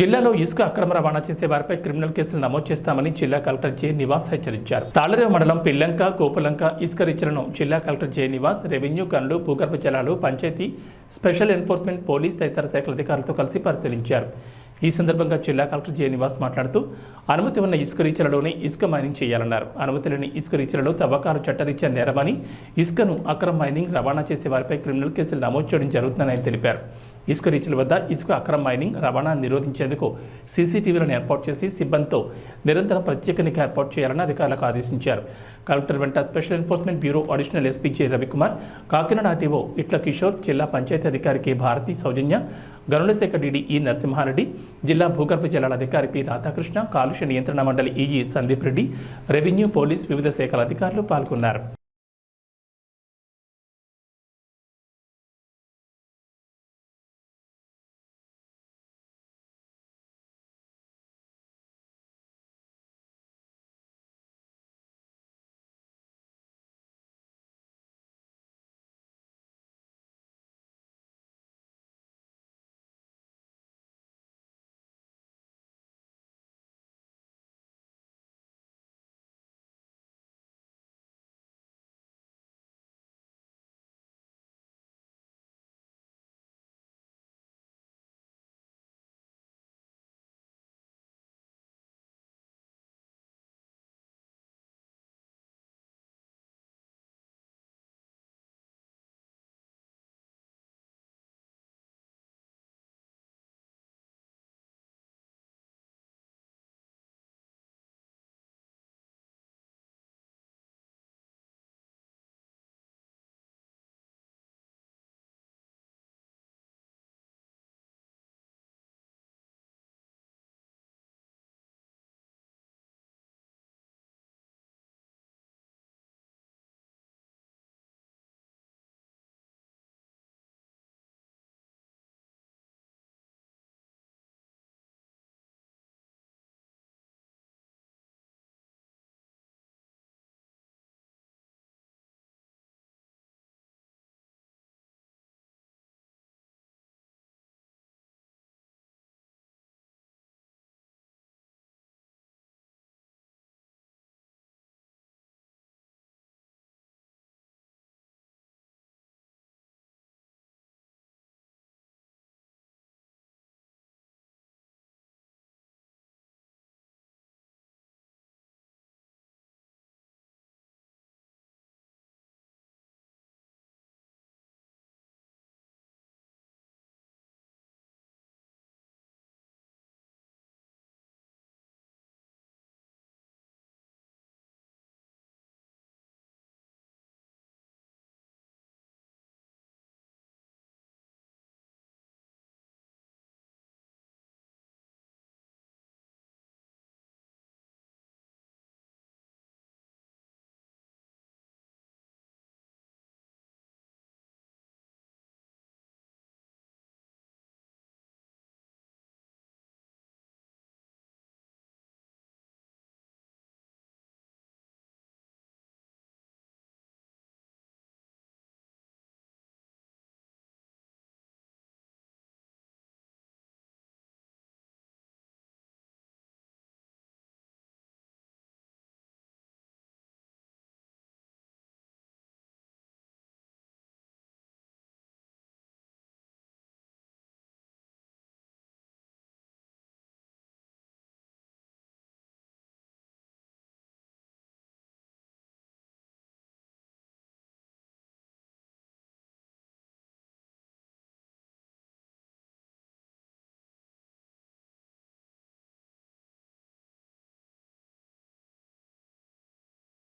జిల్లాలో ఇసుక అక్రమ రవాణా చేసే వారిపై క్రిమినల్ కేసులు నమోదు చేస్తామని జిల్లా కలెక్టర్ జె నివాస్ హెచ్చరించారు. తాళరేవు మండలం పిల్లంక కోపలంక ఇసుక రీచ్లను జిల్లా కలెక్టర్ జె నివాస్ రెవెన్యూ గన్లు భూగర్భ జలాలు పంచాయతీ స్పెషల్ ఎన్ఫోర్స్మెంట్ పోలీస్ తదితర శాఖల అధికారులతో కలిసి పరిశీలించారు. ఈ సందర్భంగా జిల్లా కలెక్టర్ జె నివాస్ మాట్లాడుతూ అనుమతి ఉన్న ఇసుక రీచలలోనే ఇసుక మైనింగ్ చేయాలన్నారు. అనుమతి లేని ఇసుక రీచలలో తవ్వకాలు చట్టరీత్యా నేరమని ఇసుకను అక్రమ మైనింగ్ రవాణా చేసే వారిపై క్రిమినల్ కేసులు నమోదు చేయడం జరుగుతుందని ఆయన తెలిపారు. ఇసుక రీచ్ల వద్ద ఇసుక అక్రమ మైనింగ్ రవాణా నిరోధించేందుకు సీసీటీవీలను ఏర్పాటు చేసి సిబ్బందితో నిరంతరం ప్రత్యేక నిఘా ఏర్పాటు చేయాలని అధికారులకు ఆదేశించారు. కలెక్టర్ వెంట special enforcement bureau additional SP J Ravikumar Kakinada RTO Itla Kishore జిల్లా పంచాయతీ అధికారి కె భారతి సౌజన్య గనుల శాఖ డీడీ ఈ నరసింహారెడ్డి జిల్లా భూగర్భ జలాల అధికారి పి. రాధాకృష్ణ కాలుష్య నియంత్రణ మండలి EE Sandeep Reddy revenue police వివిధ శాఖల అధికారులు పాల్గొన్నారు.